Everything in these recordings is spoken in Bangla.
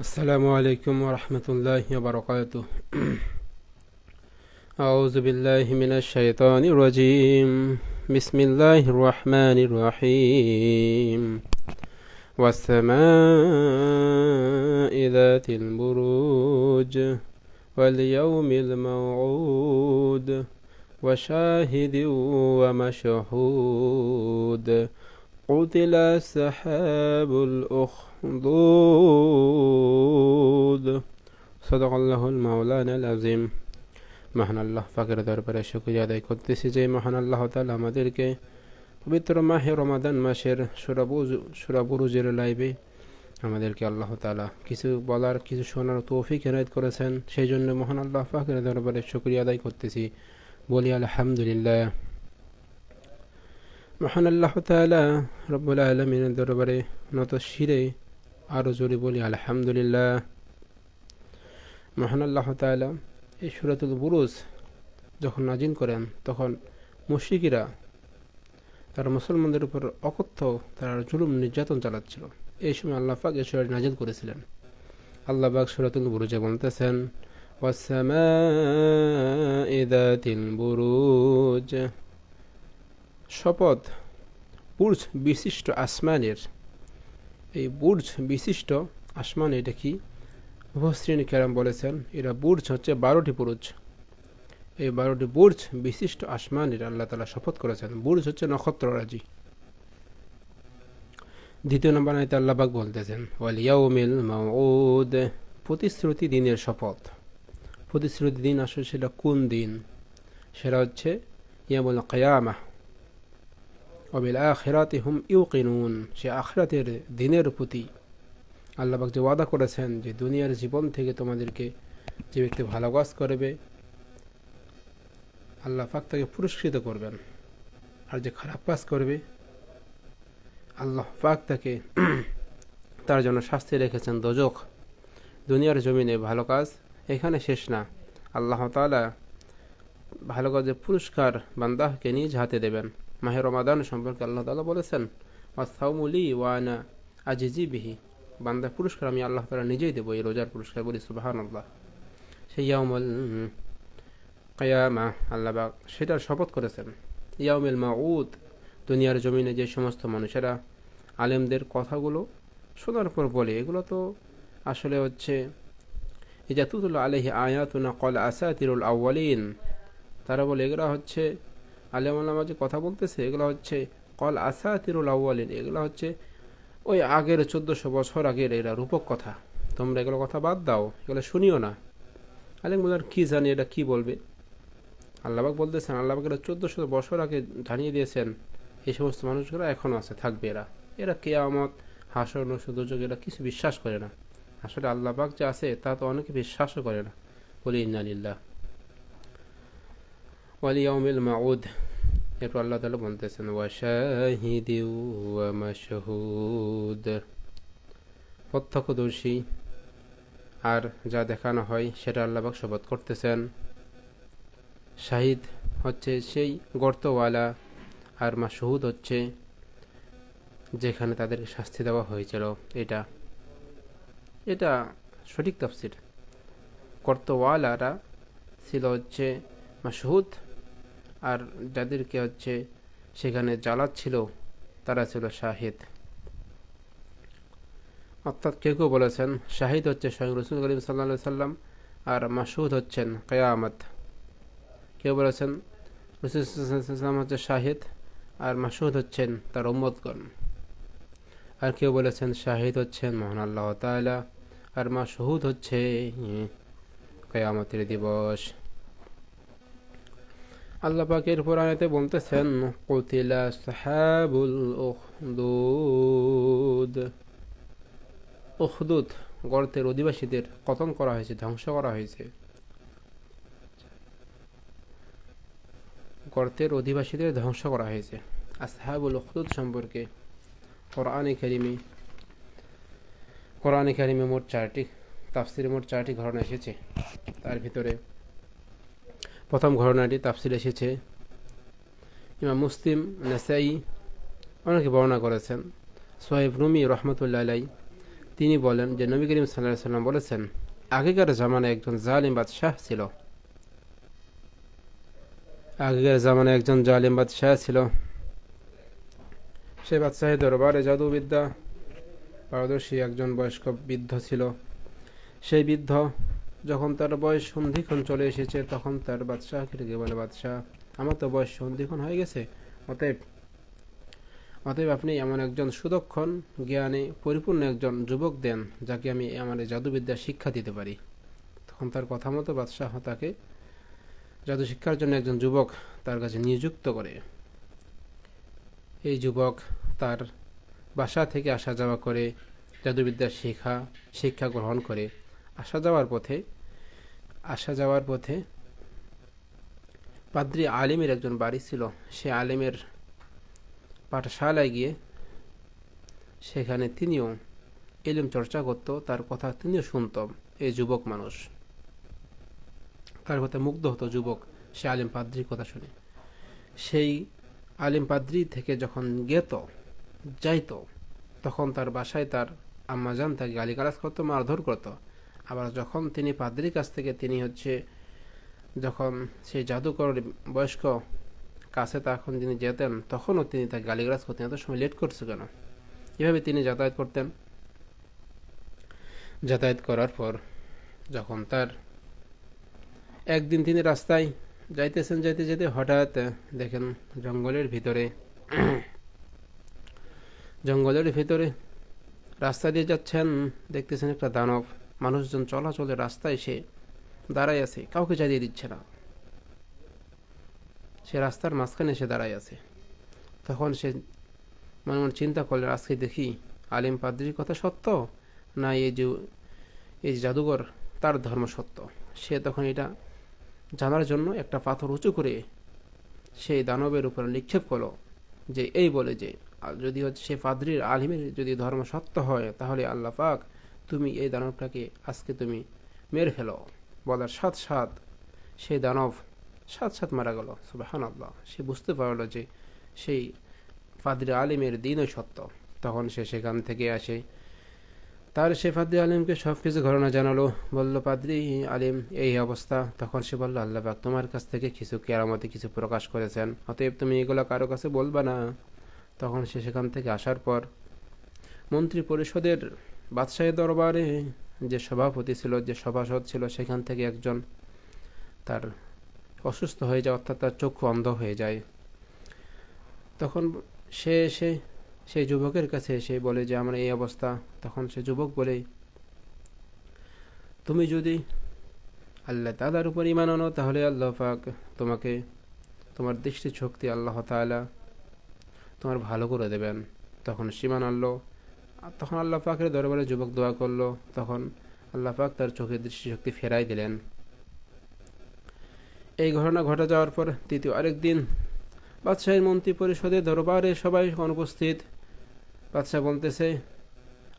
السلام عليكم ورحمة الله وبركاته. أعوذ بالله من الشيطان الرجيم. بسم الله الرحمن الرحيم. والسماء ذات البروج واليوم الموعود وشاهد ومشهود. قتل السحاب الأخدود মাহদুদ সদকাল্লাহুল মাওলানা আজিম মহান আল্লাহ, পাকের দরবারে শুক্রিয়া আদায় করতেছি যে মহান আল্লাহ তালা আমাদেরকে পবিত্র মাহে রমাদান মাসের সুরাবুজ সুরাবুরুজের লাইবে আমাদেরকে আল্লাহ তালা কিছু বলার, কিছু শোনার তৌফিক এনায়ত করেছেন। সেই জন্য মহান আল্লাহ পাকের দরবারে শুক্রিয়া আদায় করতেছি। বলি আলহামদুলিল্লাহ। মহান আল্লাহ তালা রব্বুল আলমিনের দরবারে নত শিরে আরও জোরে বলি, আলহামদুলিল্লাহ। মহান আল্লাহ তালা এই সুরাতুল বুরুজ যখন নাজিন করেন, তখন মুশিকিরা তার মুসলমানদের উপর অকথ্য, তারা জুলুম নির্যাতন চালাচ্ছিল। এই সময় আল্লাহ পাক এই সুরাটি নাজিল করেছিলেন। আল্লাহ পাক সুরাতুল বুরুজে বলতেছেন শপথ, পুরুষ বিশিষ্ট আসমানের এই বুর্জ বিশিষ্ট আসমান এটা কি মুহসিন কেরাম বলেছেন, এরা বুর্জ হচ্ছে বারোটি বুর্জ। এই বারোটি বুর্জ বিশিষ্ট আসমানের আল্লাহ তালা শপথ করেছেন। বুর্জ হচ্ছে নক্ষত্ররাজি দ্বিতীয় নম্বর আয়তে আল্লাহবাক বলতেছেন ওয়ালিয়াউমিল মাউদ প্রতিশ্রুতি দিনের শপথ। প্রতিশ্রুতি দিন আসলে সেটা কোন দিন? সেটা হচ্ছে ইয়ামুল কয়ামা অবিল আখেরাতে হুম ইউকিনুন, সে আখরাতের দিনের প্রতি আল্লাহবাক যে ওয়াদা করেছেন যে দুনিয়ার জীবন থেকে তোমাদেরকে যে ব্যক্তি ভালো কাজ করবে, আল্লাহ পাক তাকে পুরস্কৃত করবেন। আর যে খারাপ কাজ করবে, আল্লাহ পাক তাকে তার জন্য শাস্তি রেখেছেন দোজক দুনিয়ার জমিনে ভালো কাজ এখানে শেষ না। আল্লাহ তালা ভালো কাজের পুরস্কার বান্দাহকে নিজ হাতে দেবেন। মাহের রমাদান সম্পর্কে আল্লাহ তালা বলেছেন ওয়াসাউমুলি ওয়ানা আজিজি বিহি। বান্দা পুরস্কার আমি আল্লাহ তালা নিজেই দেবো, এই রোজার পুরস্কার বলি সুবাহান আল্লাহ সেই ইয়ামল কায়ামা আল্লাহবাক সেটার শপথ করেছেন ইয়াউমিল মাউদ দুনিয়ার জমিনে যে সমস্ত মানুষেরা আলেমদের কথাগুলো শোনার পর বলে, এগুলো তো আসলে হচ্ছে ইজাতুল আলহি আয়াতুনা কল আসাতিরুল আউ্বালিন তারা বলে, এগুলো হচ্ছে আলেম আল্লামা যে কথা বলতেছে, এগুলো হচ্ছে কল আসাতিরুল আউ্বালিন এগুলো হচ্ছে ওই আগের চোদ্দোশো বছর আগের এরা রূপক কথা। তোমরা এগুলো কথা বাদ দাও, এগুলো শুনিও না। আলেম বলার কী জানি, এটা কী বলবে? আল্লাহবাক বলতেছেন, আল্লাহবাক এরা চোদ্দোশো বছর আগে জানিয়ে দিয়েছেন, এই সমস্ত মানুষগুলো এখনও আছে, থাকবে এরা। এরা কেয়ামত, হাসর নসুযোগ এরা কিছু বিশ্বাস করে না। আসলে আল্লাহবাক যে আছে, তা তো অনেকে বিশ্বাসও করে না। বলি ইন্নালিল্লাহ ওয়ালিয়াউমিল মাউদ। এরপর আল্লাহ তালা বলতেছেন ওয়াশাহিদি ওয়ামাশহুদ প্রত্যক্ষদর্শী আর যা দেখানো হয় সেটা আল্লাহবাক শপথ করতেছেন। শাহিদ হচ্ছে সেই গর্তওয়ালা আর মাসহুদ হচ্ছে যেখানে তাদেরকে শাস্তি দেওয়া হয়েছিল। এটা এটা সঠিক তফসির। কর্তওয়ালারা ছিল হচ্ছে মাসহুদ আর যাদেরকে হচ্ছে সেখানে জ্বালাচ্ছিল, তারা ছিল শাহিদ। অর্থাৎ কেউ কেউ বলেছেন, শাহিদ হচ্ছে স্বয়ং রসুল করিম সাল্লা সাল্লাম আর মাসুদ হচ্ছেন কেয়ামত। কেউ বলেছেন রসুলাম হচ্ছে শাহিদ আর মাসুদ হচ্ছেন তার উম্মদগণ আর কেউ বলেছেন, শাহিদ হচ্ছেন মহান আল্লাহ তালা আর মাসহুদ হচ্ছে কেয়ামতের দিবস। আল্লাহ পাকের পুরাণেতে বলতেছেন, কতিলা সাহাবুল উখদুদ। গর্তের অধিবাসীদের কতন করা হয়েছে, ধ্বংস করা হয়েছে। গর্তের অধিবাসীদের ধ্বংস করা হয়েছে। আসহাবুল উখদুদ সম্পর্কে কোরআনে কারিমে কোরআনে কারিমে মোট চারটি, তাফসির মোট চারটি ঘটনা এসেছে। তার ভিতরে প্রথম ঘটনাটি তাফসিল এসেছে। ইমাম মুসলিম, নেসাই অনেকে বর্ণনা করেছেন। সোহেব রুমি রহমতুল্লাহ আলাই তিনি বলেন যে নবী করিম সাল্লাহ সাল্লাম বলেছেন, আগেকার জামানায় একজন জালিম বাদশাহ ছিল। আগেকার জামানায় একজন জালিম বাদশাহ ছিল। সে বাদশাহের দরবারে জাদুবিদ্যা, পারদর্শী একজন বয়স্ক বৃদ্ধ ছিল। সেই বৃদ্ধ যখন তার বয়স সন্ধিক্ষণ চলে এসেছে, তখন তার বাদশাহকে ডেকে বলে, বাদশাহ, আমার তো বয়স সন্ধিক্ষণ হয়ে গেছে। অতএব অতএব আপনি এমন একজন সুদক্ষণ, জ্ঞানে, পরিপূর্ণ একজন যুবক দেন, যাকে আমি আমার জাদুবিদ্যা শিক্ষা দিতে পারি। তখন তার কথা মতো বাদশাহ তাকে জাদু শিক্ষার জন্য একজন যুবক তার কাছে নিযুক্ত করে। এই যুবক তার বাসা থেকে আসা যাওয়া করে জাদুবিদ্যা শেখা, শিক্ষা গ্রহণ করে। আসা যাওয়ার পথে, আসা যাওয়ার পথে পাদ্রি আলিমের একজন বাড়ি ছিল। সে আলিমের পাঠশালায় গিয়ে সেখানে তিনিও এলিম চর্চা করত, তার কথা তিনিও শুনত। এই যুবক মানুষ। তার কথা মুগ্ধ হতো যুবক, সে আলিম পাদ্রির কথা শুনে। সেই আলিম পাদ্রি থেকে যখন গেত, যাইত, তখন তার বাসায় তার আম্মাজান তাকে গালিগালাজ করতো, মারধর করতো। আবার যখন তিনি পাদ্রির কাছ থেকে তিনি হচ্ছে যখন সেই জাদুকর বয়স্ক কাছে তখন তিনি যেতেন, তখনও তিনি তাকে গালিগালাজ করতেন। এত সময় লেট করছে কেন? এভাবে তিনি যাতায়াত করতেন। যাতায়াত করার পর যখন তার একদিন তিনি রাস্তায় যাইতেছেন, যাইতে যেতে হঠাৎ দেখেন জঙ্গলের ভিতরে জঙ্গলের ভিতরে রাস্তা দিয়ে যাচ্ছেন, দেখতেছেন একটা দানব। মানুষজন চলাচলের রাস্তায় সে দাঁড়াই আছে, কাউকে চালিয়ে দিচ্ছে না। সে রাস্তার মাঝখানে এসে দাঁড়াই আছে। তখন সে মনে মনে চিন্তা করলেন আজকে দেখি আলিম পাদ্রির কথা সত্য, না এই যে, এই জাদুঘর, তার ধর্ম সত্য। সে তখন এটা জানার জন্য একটা পাথর উঁচু করে সেই দানবের উপর নিক্ষেপ করল যে, এই বলে যে যদি হচ্ছে সে পাদ্রির আলিমের যদি ধর্ম সত্য হয়, তাহলে আল্লাহ পাক তুমি এই দানবটাকে আজকে তুমি মেরে ফেলো। বলার সাত সাত সেই দানব সাত সাত মারা গেল। সুবাহান আল্লাহ সে বুঝতে পারল যে সেই ফাদরি আলিমের দিনই সত্য। তখন সে সেখান থেকে আসে। তার সে ফাদ্রি আলিমকে সব কিছু ঘটনা জানালো। বলল পাদ্রি আলিম, এই অবস্থা। তখন সে বলল, আল্লাহ পাক তোমার কাছ থেকে কিছু কেরামতে কিছু প্রকাশ করেছেন। অতএব তুমি এগুলো কারও কাছে বলবা না। তখন সে সেখান থেকে আসার পর মন্ত্রী পরিষদের বাদশাহের দরবারে যে সভাপতি ছিল, যে সভাসদ ছিল, সেখান থেকে একজন তার অসুস্থ হয়ে যায়, অর্থাৎ তার চক্ষু অন্ধ হয়ে যায়। তখন সে এসে সেই যুবকের কাছে এসে বলে যে, আমার এই অবস্থা। তখন সে যুবক বলে, তুমি যদি আল্লাহ তালার উপর ইমান আনো, তাহলে আল্লাহ পাক তোমাকে, তোমার দৃষ্টি শক্তি আল্লাহ তালা তোমার ভালো করে দেবেন। তখন সীমান আনলো। তখন আল্লাহ পাকের দরবারে যুবক দোয়া করল। তখন আল্লাহ পাক তার চোখের দৃষ্টিশক্তি ফেরাই দিলেন। এই ঘটনা ঘটে যাওয়ার পর তৃতীয় আরেক দিন বাদশাহের মন্ত্রী পরিষদের দরবারে সবাই অনুপস্থিত। বাদশাহ বলতেছে,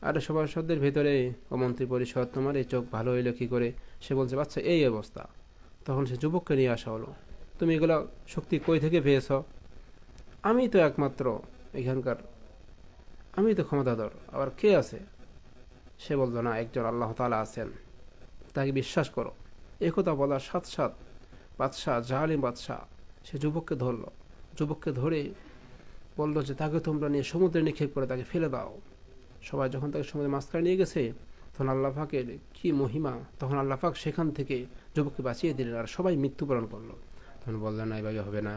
আরে সভাসদের ভেতরে, ও মন্ত্রী পরিষদ, তোমার এই চোখ ভালো হইল কী করে? সে বলছে বাচ্চা এই অবস্থা। তখন সে যুবককে নিয়ে আসা হলো, তুমি এগুলো শক্তি কই থেকে পেয়েছ? আমি তো একমাত্র এখানকার আমি তো ক্ষমতাধর, আবার কে আছে? সে বলতো না, একজন আল্লাহ তালা আছেন। তাকে বিশ্বাস করো। একথা বলার সাত সাত বাদশাহ জাহালিম বাদশাহ, সে যুবককে ধরলো। যুবককে ধরে বলল যে, তাকে তোমরা নিয়ে সমুদ্রে নিক্ষেপ করে তাকে ফেলে দাও। সবাই যখন তাকে সমুদ্রে মাঝখানে নিয়ে গেছে, তখন আল্লাহ পাকের কী মহিমা, তখন আল্লাহ পাক সেখান থেকে যুবককে বাঁচিয়ে দিলেন আর সবাই মৃত্যুবরণ করল। তখন বললেন, না, এভাবে হবে না।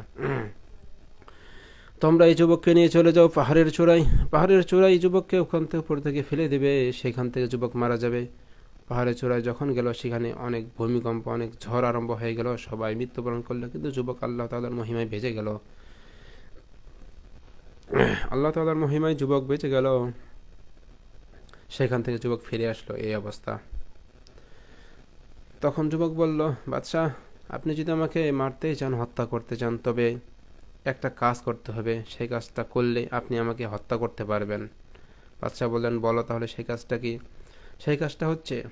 তোমরা এই যুবককে নিয়ে চলে যাও পাহাড়ের চূড়ায়। পাহাড়ের চূড়ায় যুবককে ওখান থেকে উপর থেকে ফেলে দেবে, সেখান থেকে যুবক মারা যাবে। পাহাড়ের চূড়ায় যখন গেল, সেখানে অনেক ভূমিকম্প, অনেক ঝড় আরম্ভ হয়ে গেল, সবাই মৃত্যুবরণ করল, কিন্তু যুবক আল্লাহ তালার মহিমায় ভেজে গেল। আল্লাহ তালার মহিমায় যুবক বেঁচে গেল। সেখান থেকে যুবক ফিরে আসলো এই অবস্থা। তখন যুবক বলল, বাদশাহ, আপনি যদি আমাকে মারতে চান, হত্যা করতে চান, তবে একটা কাজ করতে হবে, সেই কাজটা করলে আপনি আমাকে হত্যা করতে পারবেন। বাদশাহ বললেন, বলো তাহলে সেই কাজটা কি? সেই কাজটা হচ্ছে,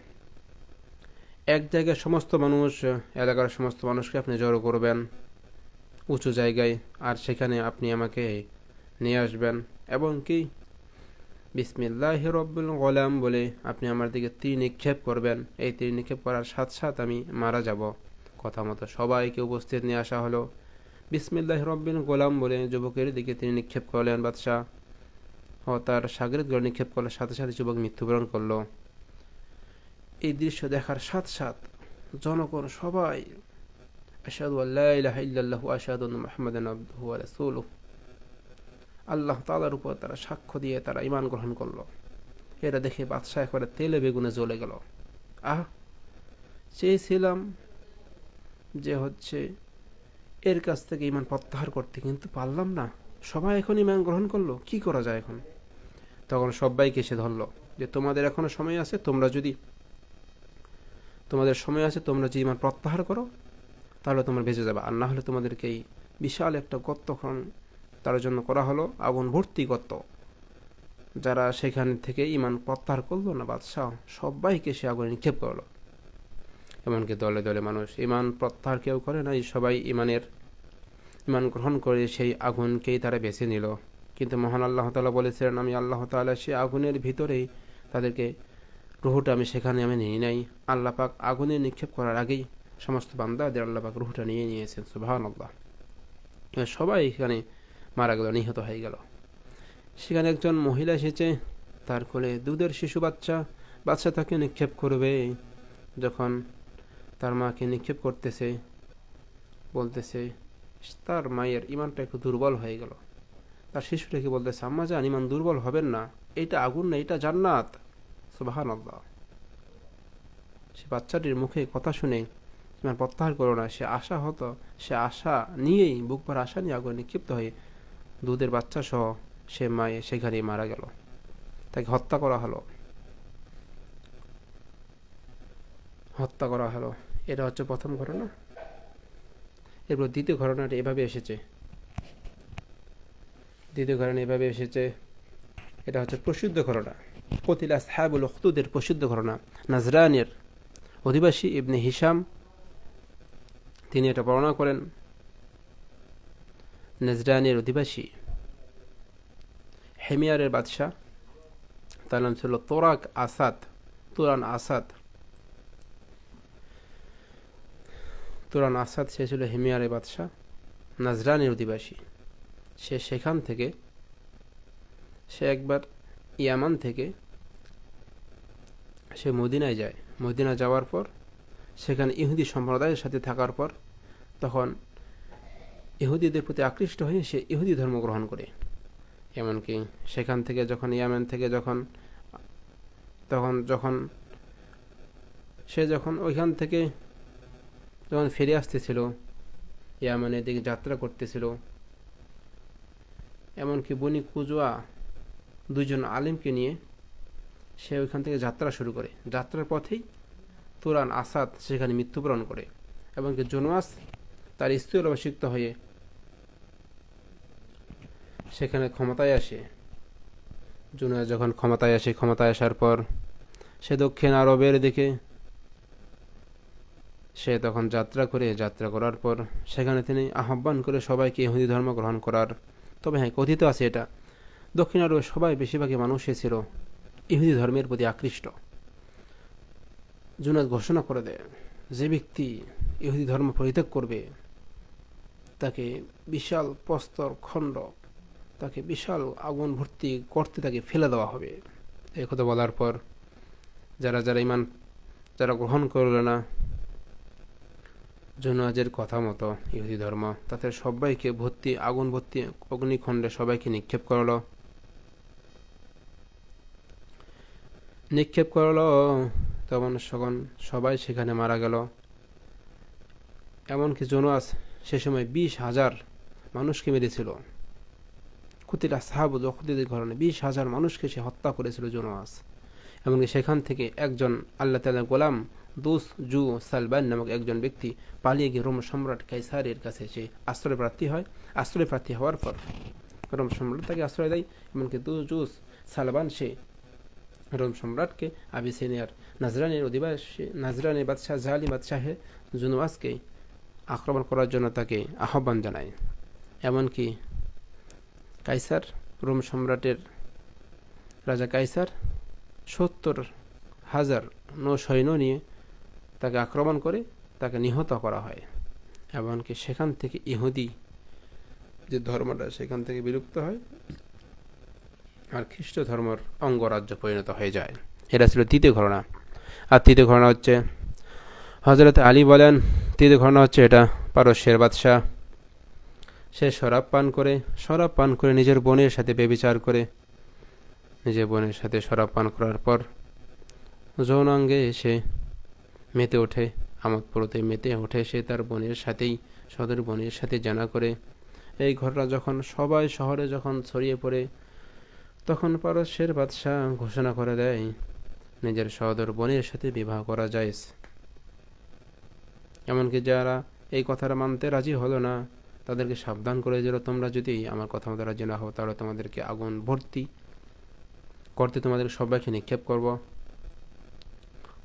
এক জায়গায় সমস্ত মানুষ, এলাকার সমস্ত মানুষকে আপনি জড়ো করবেন উঁচু জায়গায়, আর সেখানে আপনি আমাকে নিয়ে আসবেন। এবং কি? বিসমিল্লাহ রব্বুল গোলাম বলে আপনি আমার দিকে তীর নিক্ষেপ করবেন। এই তীর নিক্ষেপ করার সাথ সাথ আমি মারা যাব। কথা মতো সবাইকে উপস্থিত নিয়ে আসা হলো। বিসমিল্লাহ রব্বিন গোলাম বলে যুবকের দিকে তিনি নিক্ষেপ করলেন। বাদশাহ ও তার সাগরের নিক্ষেপ করার সাথে সাথে যুবক মৃত্যুবরণ করল। এই দৃশ্য দেখার সাথ সাথ জনগণ সবাই আশাদু আল্লাহ আশহাদু আন্না মুহাম্মাদান আবদুহু ওয়া আল্লাহ তাআলার উপর তারা সাক্ষ্য দিয়ে তারা ঈমান গ্রহণ করল। এটা দেখে বাদশাহ একবারে তেলে বেগুনে জ্বলে গেল। আহ, চেয়েছিলাম যে হচ্ছে এর কাছ থেকে ইমান প্রত্যাহার করতে কিন্তু পারলাম না। সবাই এখন ইমান গ্রহণ করল, কি করা যায় এখন? তখন সবাইকে এসে ধরলো যে, তোমাদের এখনও সময় আছে, তোমরা যদি তোমাদের সময় আছে, তোমরা যদি ইমান প্রত্যাহার করো, তাহলে তোমরা বেঁচে যাবে। আর না হলে তোমাদেরকে এই বিশাল একটা গর্তক্ষণ তার জন্য করা হলো, আগুন ভর্তি গর্ত। যারা সেখান থেকে ইমান প্রত্যাহার করল না, বাদশাহ, সবাইকে সে আগুনে নিক্ষেপ করল। এমনকি দলে দলে মানুষ ইমান প্রত্যাহার কেউ করে নাই। সবাই ইমানের ইমান গ্রহণ করে সেই আগুনকেই তারা বেছে নিল। কিন্তু মহান আল্লাহ তালা বলেছিলেন আমি আল্লাহ তালা সেই আগুনের ভিতরেই তাদেরকে, রুহুটা আমি সেখানে আমি নিয়ে নাই। আল্লাহ পাক আগুনে নিক্ষেপ করার আগেই সমস্ত বান্দাদের আল্লাহ পাক রুহুটা নিয়ে নিয়েছেন। সুবাহান আল্লাহ সবাই এখানে মারা গেল, নিহত হয়ে গেল। সেখানে একজন মহিলা এসেছে, তার কোলে দুধের শিশু বাচ্চা বাচ্চা তাকে নিক্ষেপ করবে। যখন তার মাকে নিক্ষেপ করতেছে, বলতেছে, তার মায়ের ইমানটা একটু দুর্বল হয়ে গেল। তার শিশুটাকে বলতেছে, আম্মা যান ইমান দুর্বল হবেন না। এটা আগুন না এটা জান্নাত। সুবাহান আল্লাহ সে বাচ্চাটির মুখে কথা শুনে ইমান প্রত্যাহার করো না। সে আশা হতো, সে আশা নিয়েই, বুক ভর আশা নিয়ে আগুন নিক্ষিপ্ত হয়ে দুধের বাচ্চা সহ সে মায়ে, সেখানেই মারা গেল। তাকে হত্যা করা হলো। হত্যা করা হলো। এটা হচ্ছে প্রথম ঘটনা। এরপর দ্বিতীয় ঘটনাটা এভাবে এসেছে। দ্বিতীয় ঘটনা এভাবে এসেছে। এটা হচ্ছে প্রসিদ্ধ ঘটনা। কতিলা সাহাবুল অখতুদের প্রসিদ্ধ ঘটনা। নাজরানের অধিবাসী ইবনে হিসাম তিনি এটা বর্ণনা করেন। নাজরানের অধিবাসী হেমিয়ারের বাদশাহ, তার নাম ছিল তোরাক আসাদ, তুরান আসাদ। তুরান আসাদ সে ছিল হেমিয়ারের বাদশাহ, নাজরানের অধিবাসী। সে সেখান থেকে, সে একবার ইয়ামান থেকে সে মদিনায় যায়। মদিনা যাওয়ার পর, সেখানে ইহুদি সম্প্রদায়ের সাথে থাকার পর, তখন ইহুদিদের প্রতি আকৃষ্ট হয়ে সে ইহুদি ধর্ম গ্রহণ করে। এমনকি সেখান থেকে যখন, ইয়ামেন থেকে যখন, তখন যখন সে যখন ওইখান থেকে যখন ফিরে আসতেছিল, ইয়ামানের দিকে যাত্রা করতেছিল, এমনকি বনি কুজোয়া দুইজন আলিমকে নিয়ে সে ওইখান থেকে যাত্রা শুরু করে। যাত্রার পথেই তুরান আসাদ সেখানে মৃত্যুবরণ করে এমনকি জোনওয়াস তার স্ত্রী অভিষিক্ত হয়ে সেখানে ক্ষমতায় আসে। জুনিয়া যখন ক্ষমতায় আসে, ক্ষমতায় আসার পর সে দক্ষিণ আরবের দিকে সে তখন যাত্রা করে যাত্রা করার পর সেখানে তিনি আহ্বান করে সবাইকে ইহুদি ধর্ম গ্রহণ করার। তবে হ্যাঁ কথিত আছে এটা। দক্ষিণ আরবে সবাই বেশিরভাগই মানুষই ছিল ইহুদি ধর্মের প্রতি আকৃষ্ট। জুনাদ ঘোষণা করে দেয়, যে ব্যক্তি ইহুদি ধর্ম পরিত্যাগ করবে, তাকে বিশাল প্রস্তর খণ্ড, তাকে বিশাল আগুন ভর্তি করতে তাকে ফেলে দেওয়া হবে। এই কথা বলার পর যারা যারা ইমান, যারা গ্রহণ করল না জুনাজের কথা মতো ইহুদি ধর্ম, তাদের সবাইকে ভর্তি, আগুন ভর্তি অগ্নিখণ্ডে সবাইকে নিক্ষেপ করল। নিক্ষেপ করল তখন সখন সবাই সেখানে মারা গেল। এমনকি জোনাস সে সময় বিশ হাজার মানুষকে মেরেছিল। কুতিলা সাহাবু জখদিদের ঘরণে বিশ হাজার মানুষকে সে হত্যা করেছিল জোনাস এমনকি সেখান থেকে একজন আল্লাহ তালা গোলাম দুস জু সালবান নামক একজন ব্যক্তি পালিয়ে গিয়ে রোম সম্রাট কাইসারের কাছে সে আশ্রয় প্রার্থী হয়। আশ্রয় প্রার্থী হওয়ার পর রোম সম্রাট তাকে আশ্রয় দেয়, এমনকি দু জুস সালবান সে রোম সম্রাটকে আবিসিনিয়ার নাজরানের অধিবাসী নাজরানের বাদশাহ জাহালি বাদশাহে জুনওয়াসকে আক্রমণ করার জন্য তাকে আহ্বান জানায়। এমনকি কাইসার, রোম সম্রাটের রাজা কাইসার সত্তর হাজার নৌ সৈন্য নিয়ে তাকে আক্রমণ করে তাকে নিহত করা হয়। এমনকি সেখান থেকে ইহুদি যে ধর্মটা, সেখান থেকে বিলুপ্ত হয় আর খ্রিস্ট ধর্মর অঙ্গরাজ্য পরিণত হয়ে যায়। এটা ছিল তৃতীয় ঘটনা। আর তৃতীয় ঘটনা হচ্ছে হজরত আলী বলেন, তৃতীয় ঘটনা হচ্ছে এটা পারস্যের বাদশাহ, সে শরাব পান করে, শরাব পান করে নিজের বোনের সাথে বেবিচার করে, নিজের বোনের সাথে শরাব পান করার পর, যৌনাঙ্গে এসে মেতে ওঠে। আমোদপুরতে মেতে ওঠে সে তার বোনের সাথেই, সদর বোনের সাথে জানা করে। এই ঘটনা যখন সবাই শহরে যখন ছড়িয়ে পড়ে, তখন পারস্যের বাদশাহ ঘোষণা করে দেয়, নিজের সদর বোনের সাথে বিবাহ করা যায় এমনকি যারা এই কথাটা মানতে রাজি হলো না, তাদেরকে সাবধান করে দিল, তোমরা যদি আমার কথা মতো রাজি না হও, তাহলে তোমাদেরকে আগুন ভর্তি করতে তোমাদের সবাইকে নিক্ষেপ করব।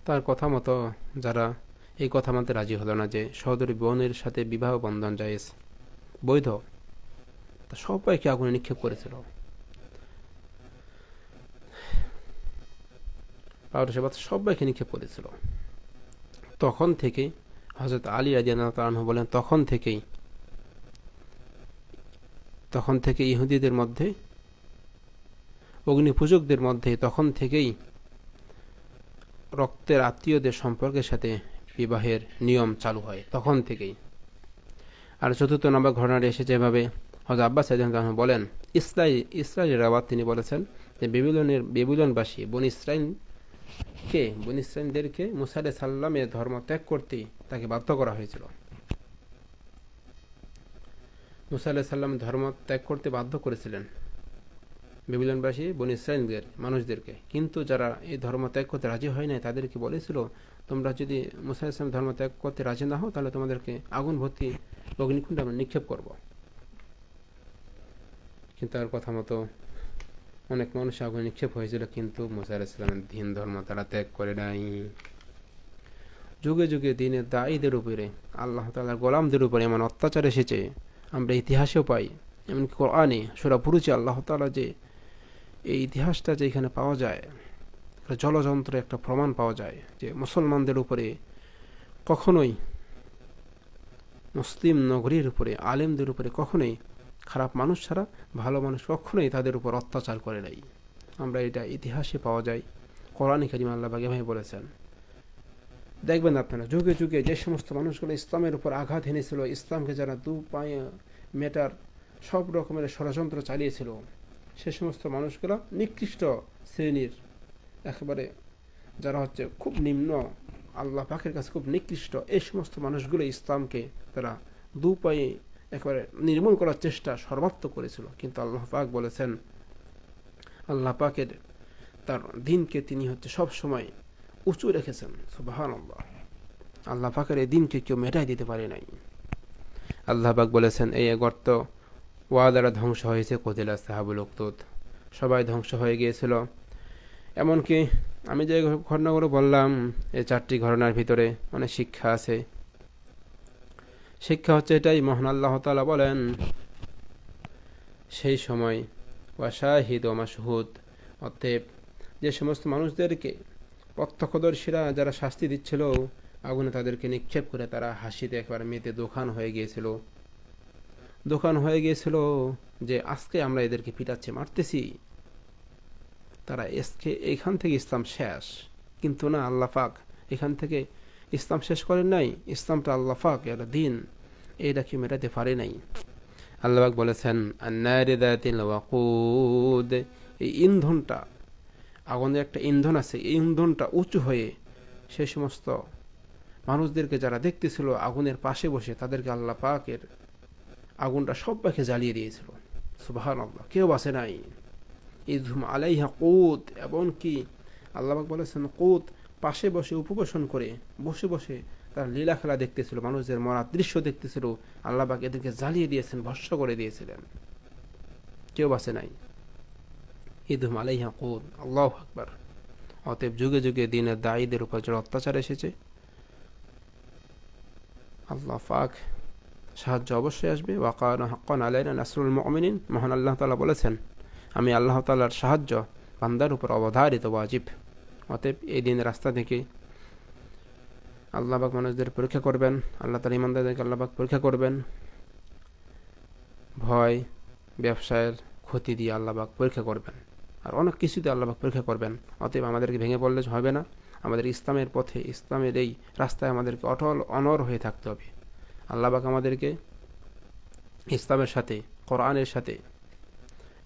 তার কথা মতো যারা এই কথা মানতে রাজি হলো না যে সহদরী বোনের সাথে বিবাহ বন্ধন জায়েজ, বৈধ, তা সবাইকে আগুনে নিক্ষেপ করেছিল। সবাইকে নিক্ষেপ করেছিল। তখন থেকে হজরত আলী রাজিয়ানহ বলেন, তখন থেকেই, তখন থেকে ইহুদিদের মধ্যে অগ্নি পূজকদের মধ্যে, তখন থেকেই রক্তের আত্মীয়দের সম্পর্কের সাথে বিবাহের নিয়ম চালু হয়, তখন থেকেই। আর চতুর্থ নম্বর ঘটনাটি এসেছে এভাবে। হজরত আব্বাস সাইদান বলেন ইসরাই ইসরায়েলের আবাদ তিনি বলেছেন যে বেবিলনের, বেবিলনবাসী বন ইসরাইল কে বন ইসরাইলদেরকে মুসা সাল্লামের ধর্ম ত্যাগ করতে তাকে বাধ্য করা হয়েছিল। মুসা সাল্লাম ধর্ম ত্যাগ করতে বাধ্য করেছিলেন। বেবিলনবাসী, বন ইসরায়েলদের মানুষদেরকে। কিন্তু যারা এই ধর্ম ত্যাগ করতে রাজি হয় নাই, তাদেরকে বলেছিল, তোমরা যদি মুসা ইসলাম ধর্ম ত্যাগ করতে রাজি না হও, তাহলে তোমাদেরকে আগুন ভর্তি অগ্নিকুণ্ড আমরা নিক্ষেপ করব। কিন্তু তার কথা মতো অনেক মানুষ আগুন নিক্ষেপ হয়েছিল, কিন্তু মুসা ইসলামের দিন ধর্ম তারা ত্যাগ করে নাই। যুগে যুগে দিনের দায়ীদের উপরে, আল্লাহ তালার গোলামদের উপরে এমন অত্যাচার এসেছে, আমরা ইতিহাসেও পাই। এমনকি কোরআনে, সুরা পুরুচে আল্লাহ তালা যে এই ইতিহাসটা যে এখানে পাওয়া যায় জলযন্ত্রে একটা প্রমাণ পাওয়া যায় যে মুসলমানদের উপরে কখনোই মুসলিম নগরীর উপরে, আলেমদের উপরে কখনোই খারাপ মানুষ ছাড়া ভালো মানুষ কখনোই তাদের উপর অত্যাচার করে নাই। আমরা এটা ইতিহাসে পাওয়া যায়। কোরআন করিম আল্লাহ ভাই বলেছেন, দেখবেন আপনারা, যুগে যুগে যে সমস্ত মানুষগুলো ইসলামের উপর আঘাত এনেছিল, ইসলামকে যারা দু পায়ে, মেটার সব রকমের ষড়যন্ত্র চালিয়েছিল সে সমস্ত মানুষগুলো নিকৃষ্ট শ্রেণির একেবারে যারা হচ্ছে খুব নিম্ন, আল্লাহ পাকের কাছে খুব নিকৃষ্ট, এই সমস্ত মানুষগুলো ইসলামকে তারা দু পায়ে একেবারে নির্মূল করার চেষ্টা সর্বাত্মক করেছিল। কিন্তু আল্লাহ পাক বলেছেন, আল্লাহ পাকের তার দিনকে তিনি হচ্ছে সব সময় উঁচু রেখেছেন। সুবাহান আল্লাহ আল্লাহ পাকের এই দিনকে কেউ মেটাই দিতে পারে নাই। আল্লাহ পাক বলেছেন, এই গর্ত ওয়া দ্বারা ধ্বংস হয়েছে, কদিলা সাহাবুল উক্তুত সবাই ধ্বংস হয়ে গিয়েছিল। এমনকি আমি যে ঘটনাগুলো বললাম, এই চারটি ঘটনার ভিতরে অনেক শিক্ষা আছে। শিক্ষা হচ্ছে এটাই, মহান আল্লাহ তালা বলেন, সেই সময় ওয়াশাহিদ ও মাসহুদ অতএব যে সমস্ত মানুষদেরকে প্রত্যক্ষদর্শীরা যারা শাস্তি দিচ্ছিল, আগুনে তাদেরকে নিক্ষেপ করে তারা হাসিতে একবার মেতে দোকান হয়ে গিয়েছিল। দোকান হয়ে গিয়েছিল যে, আজকে আমরা এদেরকে পিটাচ্ছি, মারতেছি। তারা এসকে, এখান থেকে ইসলাম শেষ। কিন্তু না, আল্লাহ এখান থেকে ইসলাম শেষ করেন নাই। ইসলামটা আল্লাহ পাক এটা দিন। এইটাকে মেটাতে পারে নাই। আল্লাহবাক বলেছেন এই ইন্ধনটা আগুনের একটা ইন্ধন আছে, এই ইন্ধনটা উঁচু হয়ে সেই সমস্ত মানুষদেরকে যারা দেখতেছিল, আগুনের পাশে বসে, তাদেরকে আল্লাহ পাকের আগুনটা সব সবাইকে জ্বালিয়ে দিয়েছিল। সুবাহান আল্লাহ কেউ বাসে নাই। ইজুম আলাইহা কোত, এমনকি আল্লাহবাক বলেছেন, কোত পাশে বসে উপবেশন করে বসে বসে তার লীলা খেলা দেখতেছিল, মানুষদের মরার দৃশ্য দেখতেছিল। আল্লাহবাক এদেরকে জ্বালিয়ে দিয়েছেন ভস্য করে দিয়েছিলেন। কেউ বাসে নাই। ইদুম আলাইহা কোদ আল্লাহ আকবর। অতএব যুগে যুগে দিনের দায়ীদের উপর যে অত্যাচার এসেছে, আল্লাহ পাক সাহায্য অবশ্যই আসবে। ওয়াকান হাক্কান আলাইনা নাসরুল মমিনিন। মহান আল্লাহ তালা বলেছেন, আমি আল্লাহ তালার সাহায্য বান্দার উপর অবধারিত, ওয়াজিব। অতএব এই দিন রাস্তা থেকে আল্লাহবাক মানুষদের পরীক্ষা করবেন, আল্লাহ তালা ইমানদারদেরকে আল্লাহবাক পরীক্ষা করবেন। ভয়, ব্যবসায়ের ক্ষতি দিয়ে আল্লাহবাক পরীক্ষা করবেন। আর অনেক কিছুতে আল্লাহবাক পরীক্ষা করবেন। অতএব আমাদেরকে ভেঙে পড়লে হবে না। আমাদের ইসলামের পথে, ইসলামের এই রাস্তায় আমাদেরকে অটল অনর হয়ে থাকতে হবে। আল্লাহবাক আমাদেরকে ইসলামের সাথে, কোরআনের সাথে,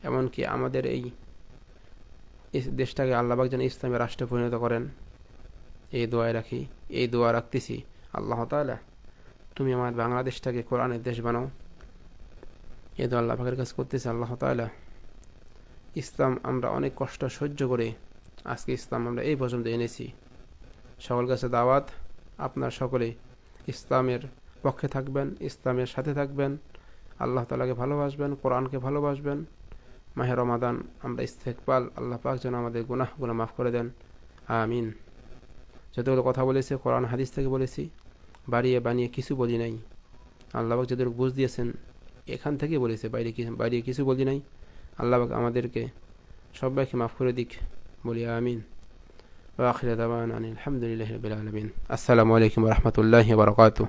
এমনকি আমাদের এই দেশটাকে আল্লাহবাক যেন ইসলামের রাষ্ট্রে পরিণত করেন। এই দোয়ায় রাখি, এই দোয়া রাখতেছি, আল্লাহ তালা তুমি আমার বাংলাদেশটাকে কোরআনের দেশ বানাও। এ দোয়া আল্লাহ পাকের কাছে করতেছি, আল্লাহ তালা ইসলাম আমরা অনেক কষ্ট সহ্য করে আজকে ইসলাম আমরা এই পর্যন্ত এনেছি। সকল কাছে দাওয়াত, আপনার সকলে ইসলামের পক্ষে থাকবেন, ইসলামের সাথে থাকবেন, আল্লাহ তালাকে ভালোবাসবেন, কোরআনকে ভালোবাসবেন। মাহের রমাদান, আমরা ইস্তেকবাল, আল্লাহ পাক যেন আমাদের গুনাহগুলো মাফ করে দেন। আমিন। যতগুলো কথা বলেছে, কোরআন, হাদিস থেকে বলেছি, বাড়িয়ে বানিয়ে কিছু বলি নাই। আল্লাহবাক যাদের বুঝ দিয়েছেন, এখান থেকে বলেছে, বাইরে বাইরে কিছু বলি নাই। আল্লাহবাক আমাদেরকে সবাইকে মাফ করে দিক, বলি আমিন। আখিরাদ আলহামদুলিল্লাহ আসসালামু আলাইকুম রহমতুল্লাহ বারকাতু